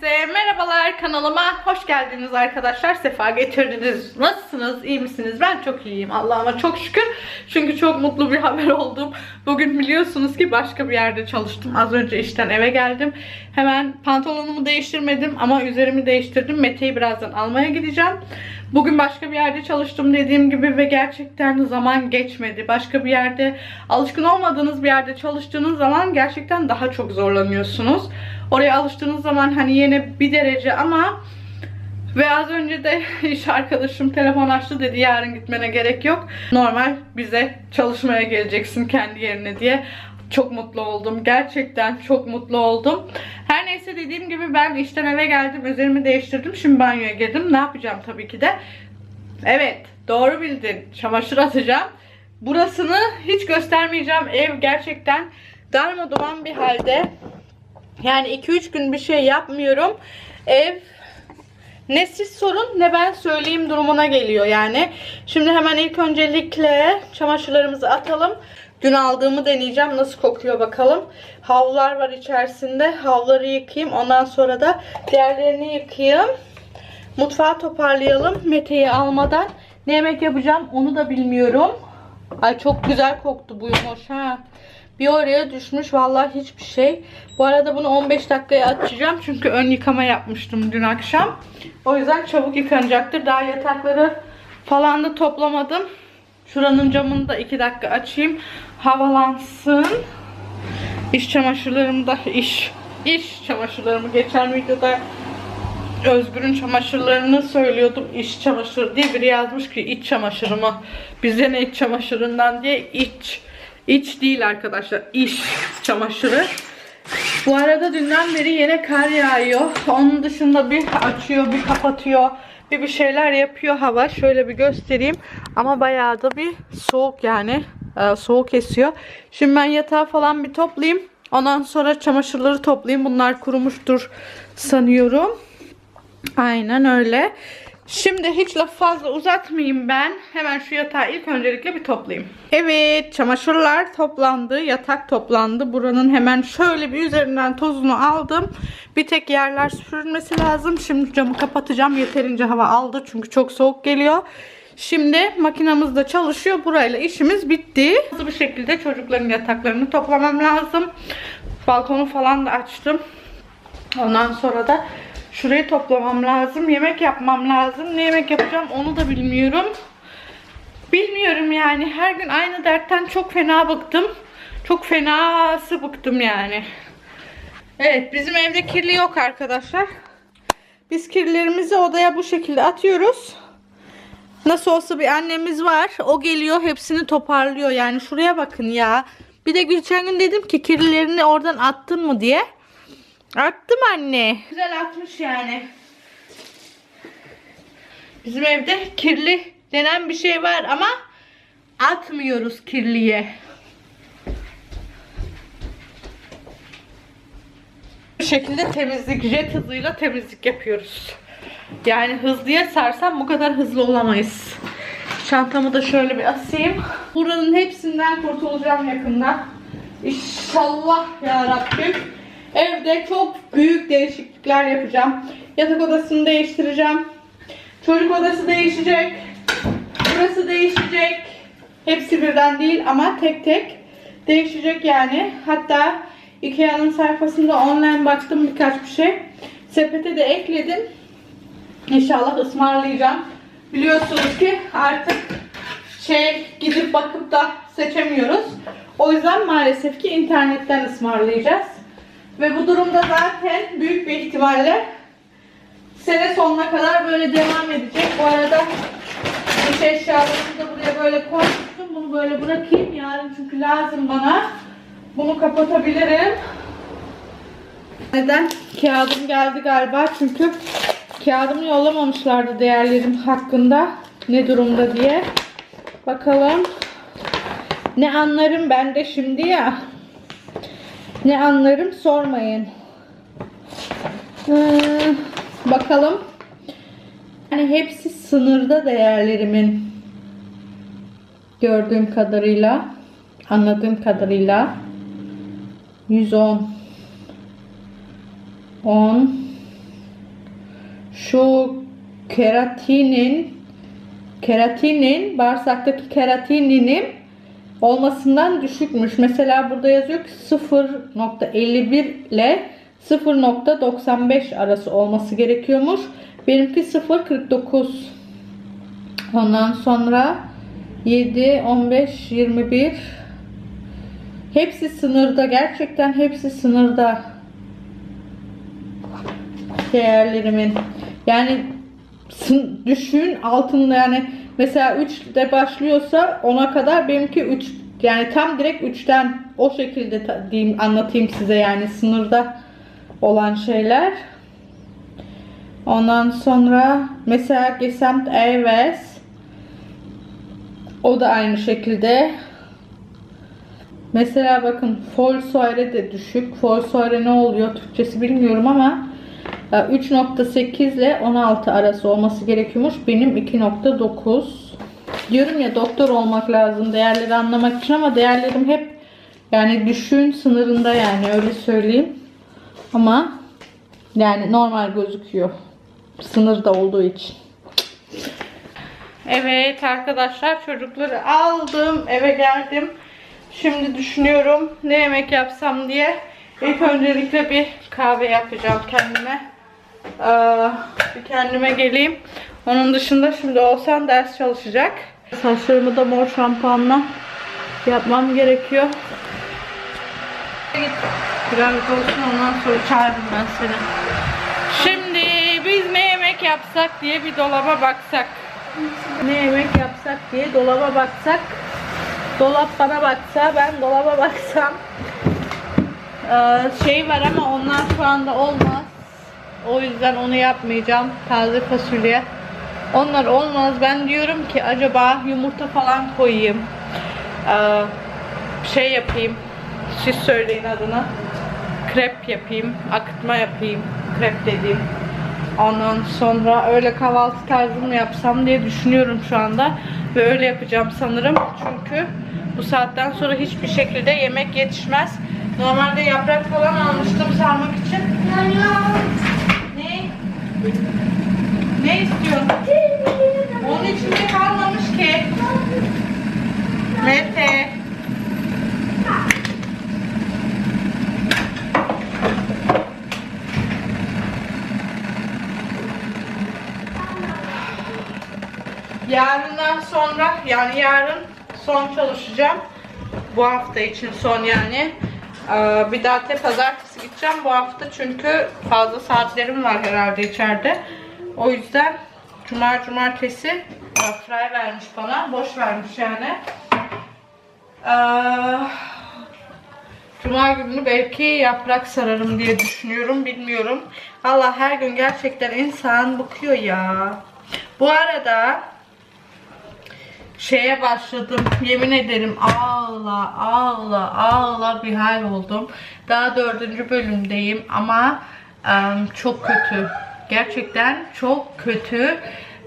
Herkese merhabalar kanalıma hoş geldiniz arkadaşlar. Sefa getirdiniz. Nasılsınız? İyi misiniz? Ben çok iyiyim Allah'ıma çok şükür. Çünkü çok mutlu bir haber oldum. Bugün biliyorsunuz ki başka bir yerde çalıştım. Az önce işten eve geldim. Hemen pantolonumu değiştirmedim ama üzerimi değiştirdim. Mete'yi birazdan almaya gideceğim. Bugün başka bir yerde çalıştım dediğim gibi ve gerçekten zaman geçmedi. Başka bir yerde alışkın olmadığınız bir yerde çalıştığınız zaman gerçekten daha çok zorlanıyorsunuz Oraya alıştığınız zaman hani yine bir derece ama ve az önce de iş arkadaşım telefon açtı dedi yarın gitmene gerek yok. Normal bize çalışmaya geleceksin kendi yerine diye. Çok mutlu oldum. Gerçekten çok mutlu oldum. Her neyse dediğim gibi ben işten eve geldim. Üzerimi değiştirdim. Şimdi banyoya girdim. Ne yapacağım tabii ki de. Evet doğru bildin. Çamaşır atacağım. Burasını hiç göstermeyeceğim. Ev gerçekten darmadağın bir halde. Yani 2-3 gün bir şey yapmıyorum. Ev ne siz sorun ne ben söyleyeyim durumuna geliyor yani. Şimdi hemen ilk öncelikle çamaşırlarımızı atalım. Dün aldığımı deneyeceğim. Nasıl kokuyor bakalım. Havlular var içerisinde. Havluları yıkayayım. Ondan sonra da diğerlerini yıkayayım. Mutfağı toparlayalım. Mete'yi almadan. Ne yemek yapacağım onu da bilmiyorum. Ay çok güzel koktu bu yumuş ha. Bir oraya düşmüş vallahi hiçbir şey. Bu arada bunu 15 dakikaya açacağım çünkü ön yıkama yapmıştım dün akşam. O yüzden çabuk yıkanacaktır. Daha yatakları falan da toplamadım. Şuranın camını da 2 dakika açayım. Havalansın. İş çamaşırlarımı da iş iş çamaşırlarımı geçen videoda Özgür'ün çamaşırlarını söylüyordum iç çamaşırı diye biri yazmış ki iç çamaşırımı bize ne iç çamaşırından diye iç iç değil arkadaşlar iş çamaşırı. Bu arada dünden beri yine kar yağıyor. Onun dışında bir açıyor bir kapatıyor bir bir şeyler yapıyor hava. Şöyle bir göstereyim. Ama bayağı da bir soğuk yani Ee, soğuk esiyor. Şimdi ben yatağı falan bir toplayayım. Ondan sonra çamaşırları toplayayım. Bunlar kurumuştur sanıyorum. Aynen öyle. Şimdi hiç laf fazla uzatmayayım ben. Hemen şu yatağı ilk öncelikle bir toplayayım. Evet çamaşırlar toplandı. Yatak toplandı. Buranın hemen şöyle bir üzerinden tozunu aldım. Bir tek yerler süpürülmesi lazım. Şimdi camı kapatacağım. Yeterince hava aldı. Çünkü çok soğuk geliyor. Şimdi makinamız da çalışıyor. Burayla işimiz bitti. Hızlı bir şekilde çocukların yataklarını toplamam lazım. Balkonu falan da açtım. Ondan sonra da Şurayı toplamam lazım. Yemek yapmam lazım. Ne yemek yapacağım onu da bilmiyorum. Bilmiyorum yani. Her gün aynı dertten çok fena bıktım. Çok fenası bıktım yani. Evet bizim evde kirli yok arkadaşlar. Biz kirlilerimizi odaya bu şekilde atıyoruz. Nasıl olsa bir annemiz var. O geliyor hepsini toparlıyor. Yani şuraya bakın ya. Bir de geçen gün dedim ki kirlilerini oradan attın mı diye. Attım anne. Güzel atmış yani. Bizim evde kirli denen bir şey var ama atmıyoruz kirliye. Bu şekilde temizlik, jet hızıyla temizlik yapıyoruz. Yani hızlıya sarsam bu kadar hızlı olamayız. Çantamı da şöyle bir asayım. Buranın hepsinden kurtulacağım yakında. İnşallah ya Rabbim. Evde çok büyük değişiklikler yapacağım. Yatak odasını değiştireceğim. Çocuk odası değişecek. Burası değişecek. Hepsi birden değil ama tek tek değişecek yani. Hatta Ikea'nın sayfasında online baktım birkaç bir şey. Sepete de ekledim. İnşallah ısmarlayacağım. Biliyorsunuz ki artık şey gidip bakıp da seçemiyoruz. O yüzden maalesef ki internetten ısmarlayacağız. Ve bu durumda zaten büyük bir ihtimalle sene sonuna kadar böyle devam edecek. Bu arada iş eşyalarımı da buraya böyle koymuştum. Bunu böyle bırakayım yarın çünkü lazım bana. Bunu kapatabilirim. Neden? Kağıdım geldi galiba çünkü kağıdımı yollamamışlardı değerlerim hakkında. Ne durumda diye. Bakalım. Ne anlarım ben de şimdi ya. Ne anlarım sormayın. Ee, bakalım. Yani hepsi sınırda değerlerimin. Gördüğüm kadarıyla, anladığım kadarıyla 110 10 şu keratinin keratinin bağırsaktaki keratininin olmasından düşükmüş. Mesela burada yazıyor ki 0.51 ile 0.95 arası olması gerekiyormuş. Benimki 0.49. Ondan sonra 7, 15, 21 Hepsi sınırda. Gerçekten hepsi sınırda. Değerlerimin. Yani düşün altında yani mesela 3'te başlıyorsa 10'a kadar benimki 3 yani tam direkt 3'ten o şekilde diyeyim anlatayım size yani sınırda olan şeyler. Ondan sonra mesela Gesamt Airways o da aynı şekilde. Mesela bakın Folsoire de düşük. Folsoire ne oluyor Türkçesi bilmiyorum ama 3.8 ile 16 arası olması gerekiyormuş. Benim 2.9. Diyorum ya doktor olmak lazım değerleri anlamak için ama değerlerim hep yani düşün sınırında yani öyle söyleyeyim. Ama yani normal gözüküyor. Sınırda olduğu için. Evet arkadaşlar çocukları aldım eve geldim. Şimdi düşünüyorum ne yemek yapsam diye. İlk öncelikle bir kahve yapacağım kendime. Ee, bir kendime geleyim. Onun dışında şimdi Oğuzhan ders çalışacak. Saçlarımı da mor şampuanla yapmam gerekiyor. Biraz olsun ondan sonra çağırırım ben seni. Şimdi biz ne yemek yapsak diye bir dolaba baksak. Ne yemek yapsak diye dolaba baksak. Dolap bana baksa ben dolaba baksam. Ee, şey var ama onlar şu anda olmaz. O yüzden onu yapmayacağım. Taze fasulye. Onlar olmaz. Ben diyorum ki acaba yumurta falan koyayım. Ee, şey yapayım. Siz söyleyin adını. Krep yapayım. Akıtma yapayım. Krep dediğim. Ondan sonra öyle kahvaltı tarzı mı yapsam diye düşünüyorum şu anda. Ve öyle yapacağım sanırım. Çünkü bu saatten sonra hiçbir şekilde yemek yetişmez. Normalde yaprak falan almıştım sarmak için. Ne? Ne istiyorsun? Onun içinde kalmamış ki. Mete. Yarından sonra yani yarın son çalışacağım. Bu hafta için son yani. Ee, bir daha te pazartesi gideceğim bu hafta çünkü fazla saatlerim var herhalde içeride. O yüzden cumar cumartesi e, fry vermiş bana. Boş vermiş yani. Ee, Cuma günü belki yaprak sararım diye düşünüyorum. Bilmiyorum. Allah her gün gerçekten insan bıkıyor ya. Bu arada şeye başladım. Yemin ederim ağla ağla ağla bir hal oldum. Daha dördüncü bölümdeyim ama em, çok kötü. Gerçekten çok kötü.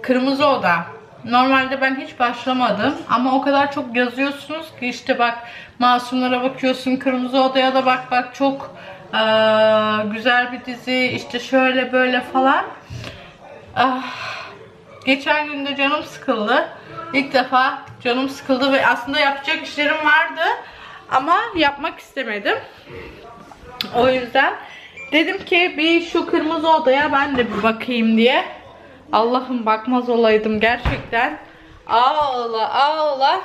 Kırmızı Oda. Normalde ben hiç başlamadım ama o kadar çok yazıyorsunuz ki işte bak masumlara bakıyorsun Kırmızı Oda'ya da bak bak çok eee, güzel bir dizi işte şöyle böyle falan. Ah, Geçen gün de canım sıkıldı. İlk defa canım sıkıldı ve aslında yapacak işlerim vardı. Ama yapmak istemedim. O yüzden dedim ki bir şu kırmızı odaya ben de bir bakayım diye. Allah'ım bakmaz olaydım gerçekten. Ağla ağla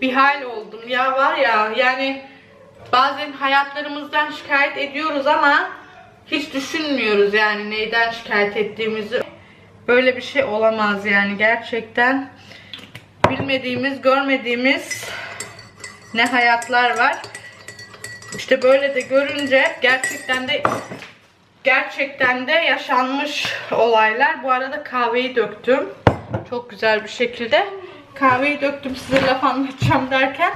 bir hal oldum. Ya var ya yani bazen hayatlarımızdan şikayet ediyoruz ama hiç düşünmüyoruz yani neyden şikayet ettiğimizi. Böyle bir şey olamaz yani gerçekten. Bilmediğimiz, görmediğimiz ne hayatlar var. İşte böyle de görünce gerçekten de gerçekten de yaşanmış olaylar. Bu arada kahveyi döktüm. Çok güzel bir şekilde. Kahveyi döktüm size laf anlatacağım derken.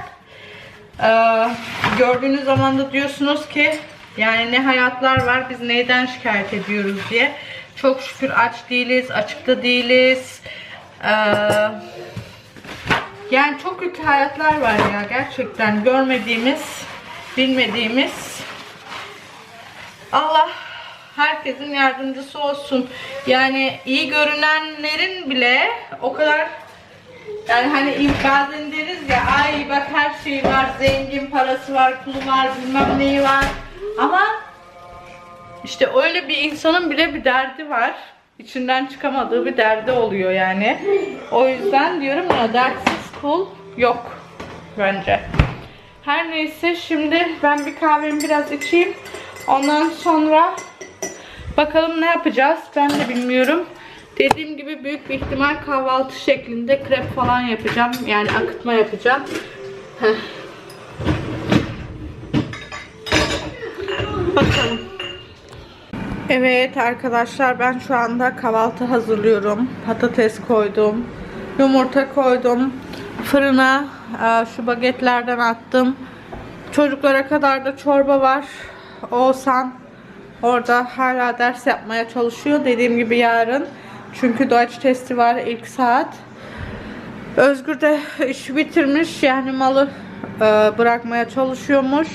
Ee, gördüğünüz zaman da diyorsunuz ki yani ne hayatlar var biz neyden şikayet ediyoruz diye. Çok şükür aç değiliz, açıkta değiliz. Ee, yani çok hayatlar var ya gerçekten görmediğimiz, bilmediğimiz. Allah herkesin yardımcısı olsun. Yani iyi görünenlerin bile o kadar yani hani bazen deriz ya ay bak her şey var zengin parası var pulu var bilmem neyi var ama işte öyle bir insanın bile bir derdi var. İçinden çıkamadığı bir derdi oluyor yani. O yüzden diyorum ya dertsiz kul yok bence. Her neyse şimdi ben bir kahvemi biraz içeyim. Ondan sonra bakalım ne yapacağız ben de bilmiyorum. Dediğim gibi büyük bir ihtimal kahvaltı şeklinde krep falan yapacağım. Yani akıtma yapacağım. Bakalım. Evet arkadaşlar ben şu anda kahvaltı hazırlıyorum. Patates koydum. Yumurta koydum. Fırına e, şu bagetlerden attım. Çocuklara kadar da çorba var. Oğuzhan orada hala ders yapmaya çalışıyor. Dediğim gibi yarın. Çünkü Deutsch testi var ilk saat. Özgür de işi bitirmiş yani malı e, bırakmaya çalışıyormuş.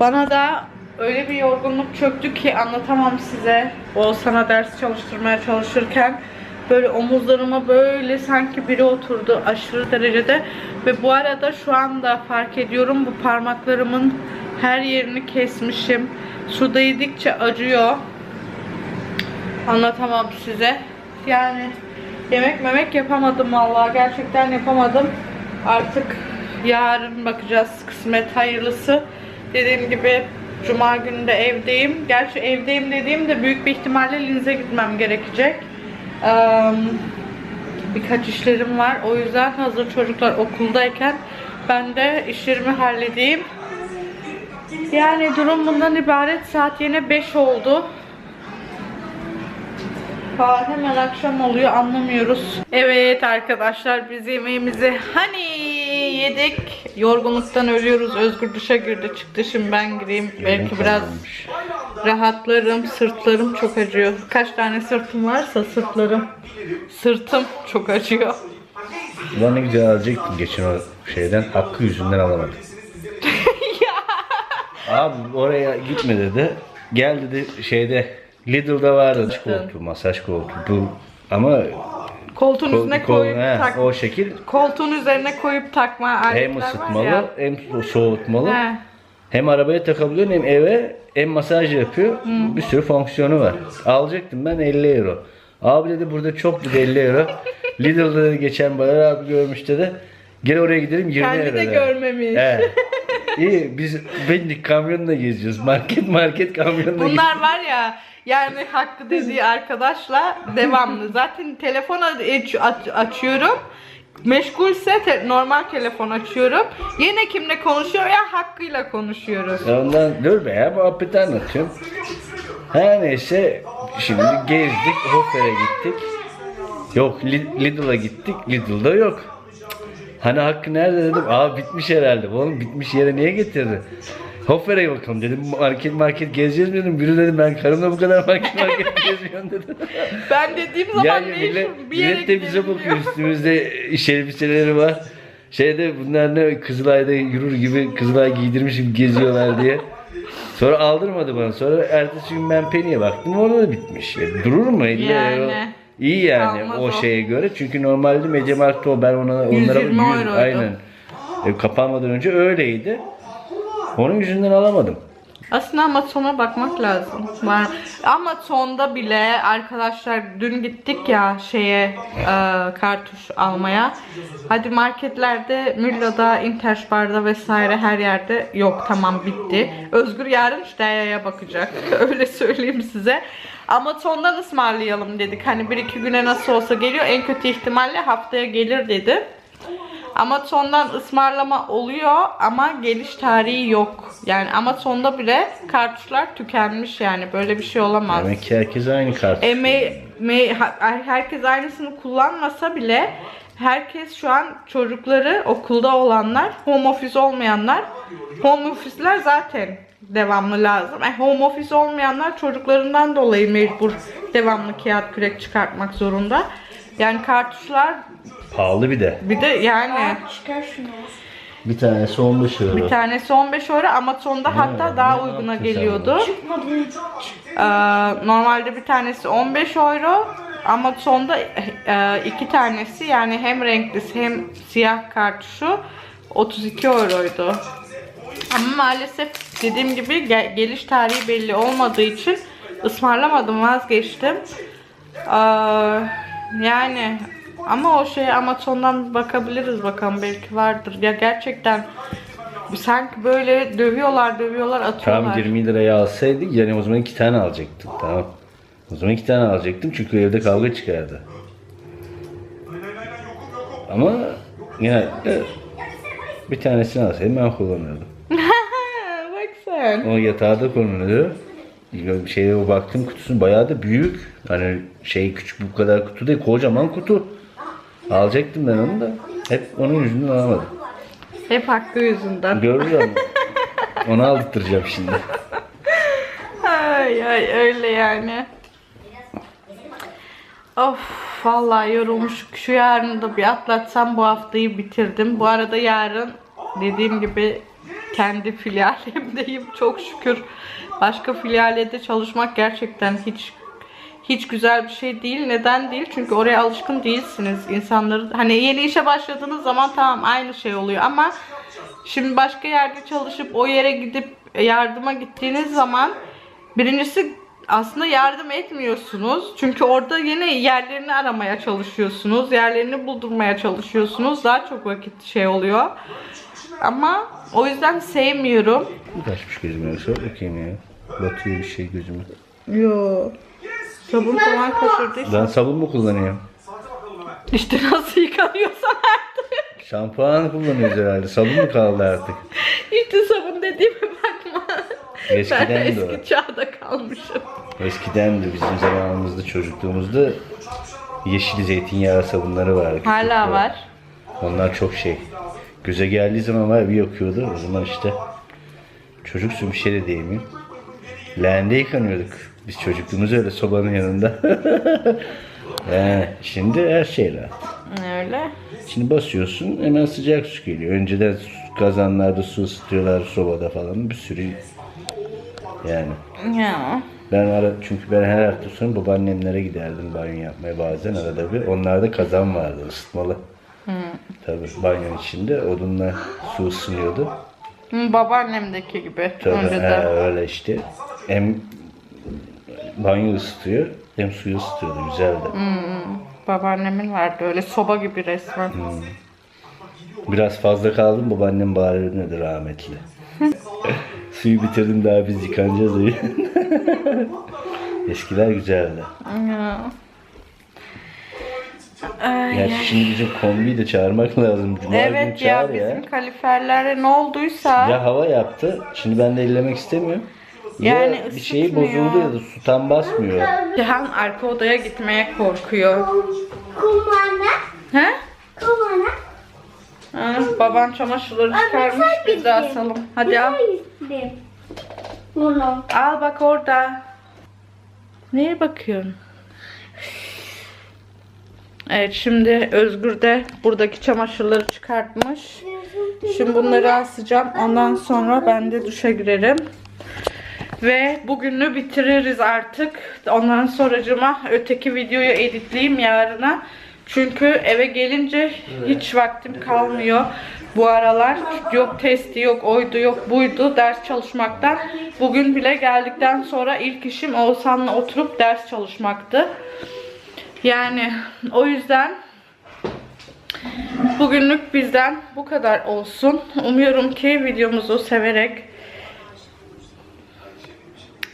Bana da öyle bir yorgunluk çöktü ki anlatamam size. O sana ders çalıştırmaya çalışırken böyle omuzlarıma böyle sanki biri oturdu aşırı derecede ve bu arada şu anda fark ediyorum bu parmaklarımın her yerini kesmişim. Su değdikçe acıyor. Anlatamam size. Yani yemek memek yapamadım vallahi gerçekten yapamadım. Artık yarın bakacağız kısmet hayırlısı. Dediğim gibi cuma günü de evdeyim. Gerçi evdeyim dediğimde büyük bir ihtimalle Linz'e gitmem gerekecek. Birkaç işlerim var. O yüzden hazır çocuklar okuldayken ben de işlerimi halledeyim. Yani durum bundan ibaret. Saat yine 5 oldu. Saat hemen akşam oluyor anlamıyoruz. Evet arkadaşlar biz yemeğimizi hani yedik. Yorgunluktan ölüyoruz. Özgür duşa girdi çıktı. Şimdi ben gireyim. Belki biraz rahatlarım. Sırtlarım çok acıyor. Kaç tane sırtım varsa sırtlarım. Sırtım çok acıyor. Ulan ne güzel alacaktım geçen o şeyden. Hakkı yüzünden alamadım. Abi oraya gitme dedi. Gel dedi şeyde Lidl'da vardı koltuğu, masaj koltuğu. Ama Koltuğun kol, üstüne kol- koyup he, tak. o şekil Koltuğun üzerine koyup takma aletler hem var ısıtmalı ya. hem so- soğutmalı. He. Hem arabaya takabiliyorsun hem eve hem masaj yapıyor. Bir sürü fonksiyonu var. Alacaktım ben 50 euro. Abi dedi burada çok dedi 50 euro. Lidl'da dedi geçen Bayar abi görmüş dedi. Gel oraya gidelim 20 Kendi euro. de dedi. görmemiş. He. İyi biz bindik kamyonla geziyoruz. Market market kamyonla. Bunlar var ya yani Hakkı dediği arkadaşla devamlı. Zaten telefon aç- aç- açıyorum. Meşgulse te- normal telefon açıyorum. Yine kimle konuşuyor ya Hakkı'yla konuşuyoruz. Ya Ondan dur be ya muhabbeti anlatıyorum. Her neyse şimdi gezdik Hofer'e gittik. Yok Li- Lidl'a gittik. Lidl'da yok. Hani Hakkı nerede dedim. Aa bitmiş herhalde. Oğlum bitmiş yere niye getirdi? Hofer'e bakalım dedim. Market market gezeceğiz dedim. Biri dedim ben karımla bu kadar market market geziyorum dedi. Ben dediğim zaman yani ne millet, işim bir yere millet de bize bakıyor. Üstümüzde iş elbiseleri var. Şeyde bunlar ne Kızılay'da yürür gibi Kızılay giydirmişim geziyorlar diye. Sonra aldırmadı bana. Sonra ertesi gün ben Penny'e baktım. Orada da bitmiş. E, durur mu 50 Yani. İyi yani Kalmaz o, o. şeye göre. Çünkü normalde Mediamarkt'ta ben ona onlara 120 euroydu. aynen. E, kapanmadan önce öyleydi. Onun yüzünden alamadım. Aslında Amazon'a bakmak lazım. Var. Amazon'da bile arkadaşlar dün gittik ya şeye e, kartuş almaya. Hadi marketlerde, Mülla'da, Interspar'da vesaire her yerde yok tamam bitti. Özgür yarın Steya'ya bakacak. Öyle söyleyeyim size. Amazon'dan ısmarlayalım dedik. Hani bir iki güne nasıl olsa geliyor. En kötü ihtimalle haftaya gelir dedi. Amazon'dan ısmarlama oluyor ama geliş tarihi yok. Yani Amazon'da bile kartuşlar tükenmiş yani böyle bir şey olamaz. Demek ki herkes aynı kart. E, me- me- herkes aynısını kullanmasa bile herkes şu an çocukları okulda olanlar, home office olmayanlar, home office'ler zaten devamlı lazım. E, home office olmayanlar çocuklarından dolayı mecbur devamlı kağıt kürek çıkartmak zorunda. Yani kartuşlar Pahalı bir de. bir de yani Çıkar şunu. Bir tanesi 15 euro. Bir tanesi 15 euro Amazon'da hatta ne daha uyguna yaptın sen geliyordu. Ee, normalde bir tanesi 15 euro. Amazon'da e, iki tanesi yani hem renklisi hem siyah kartuşu 32 euroydu. Ama maalesef dediğim gibi ge- geliş tarihi belli olmadığı için ısmarlamadım vazgeçtim. Ee, yani ama o şeye Amazon'dan bakabiliriz bakalım belki vardır. Ya gerçekten sanki böyle dövüyorlar dövüyorlar atıyorlar. Tam 20 liraya alsaydık yani o zaman iki tane alacaktık tamam. O zaman iki tane alacaktım çünkü evde kavga çıkardı. Ama yine de bir tanesini alsaydım ben kullanırdım. Bak sen. O yatağa da konuluyor. Şeye o baktım kutusu bayağı da büyük. Hani şey küçük bu kadar kutu değil kocaman kutu. Alacaktım ben onu da. Hep onun yüzünden alamadım. Hep hakkı yüzünden. Görürüz ama. Onu aldırtacağım şimdi. Ay ay öyle yani. Of vallahi yorulmuş. Şu yarını da bir atlatsam bu haftayı bitirdim. Bu arada yarın dediğim gibi kendi filialimdeyim çok şükür. Başka filialede çalışmak gerçekten hiç hiç güzel bir şey değil. Neden değil? Çünkü oraya alışkın değilsiniz. İnsanları hani yeni işe başladığınız zaman tamam aynı şey oluyor ama şimdi başka yerde çalışıp o yere gidip yardıma gittiğiniz zaman birincisi aslında yardım etmiyorsunuz. Çünkü orada yine yerlerini aramaya çalışıyorsunuz. Yerlerini buldurmaya çalışıyorsunuz. Daha çok vakit şey oluyor. Ama o yüzden sevmiyorum. Kaçmış gözüme bakayım ya. Batıyor bir şey gözüme. Yo. Sabun falan kaçırdıysa. Ben sabun mu kullanıyorum? İşte nasıl yıkanıyorsan artık. Şampuan kullanıyoruz herhalde. Sabun mu kaldı artık? İşte sabun dediğime bakma. Eskiden ben de o. eski çağda kalmışım. Eskiden de bizim zamanımızda çocukluğumuzda yeşil zeytinyağı sabunları vardı. Hala var. Onlar çok şey. Göze geldiği zaman var bir yakıyordu. O zaman işte çocuksun bir şey de diyemiyorum. Leğende yıkanıyorduk. Biz çocukluğumuz öyle sobanın yanında. He, şimdi her şey rahat. Öyle. Şimdi basıyorsun hemen sıcak su geliyor. Önceden su- kazanlarda su ısıtıyorlar sobada falan bir sürü yani. Ya. Ben ara, çünkü ben her hafta sonu babaannemlere giderdim banyo yapmaya bazen arada bir. Onlarda kazan vardı ısıtmalı. Tabii banyo içinde odunla su ısınıyordu. Hı, Babaannemdeki gibi. Tabii Önceden. he, öyle işte. Hem banyo ısıtıyor hem suyu ısıtıyordu güzeldi. Babaannemin vardı öyle soba gibi resmen. Biraz fazla kaldım babaannem bağırıyordu rahmetli. Suyu bitirdim daha biz yıkanacağız diye. Eskiler güzeldi. Ya. Gerçi şimdi bizim kombiyi de çağırmak lazım. Cuma günü evet çağır ya ya. bizim kaliferlere ne olduysa Ya hava yaptı. Şimdi ben de ellemek istemiyorum. Yani ya bir şeyi ısıtmıyor. bozuldu ya da su tam basmıyor. Cihan arka odaya gitmeye korkuyor. Kumana, He? kumana. Ha, baban çamaşırları çıkarmış biz de asalım. Hadi al. Bunu. Al bak orada. Neye bakıyorsun? Evet şimdi Özgür de buradaki çamaşırları çıkartmış. Şimdi bunları asacağım. Ondan sonra ben de duşa girerim. Ve bugünü bitiririz artık. Ondan sonracıma öteki videoyu editleyeyim yarına. Çünkü eve gelince hiç vaktim kalmıyor bu aralar. Yok testi yok oydu yok buydu ders çalışmaktan. Bugün bile geldikten sonra ilk işim Oğuzhan'la oturup ders çalışmaktı. Yani o yüzden bugünlük bizden bu kadar olsun. Umuyorum ki videomuzu severek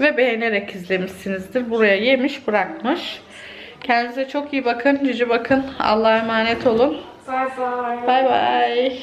ve beğenerek izlemişsinizdir. Buraya yemiş bırakmış. Kendinize çok iyi bakın. Cici bakın. Allah'a emanet olun. Bye bye. Bay bay.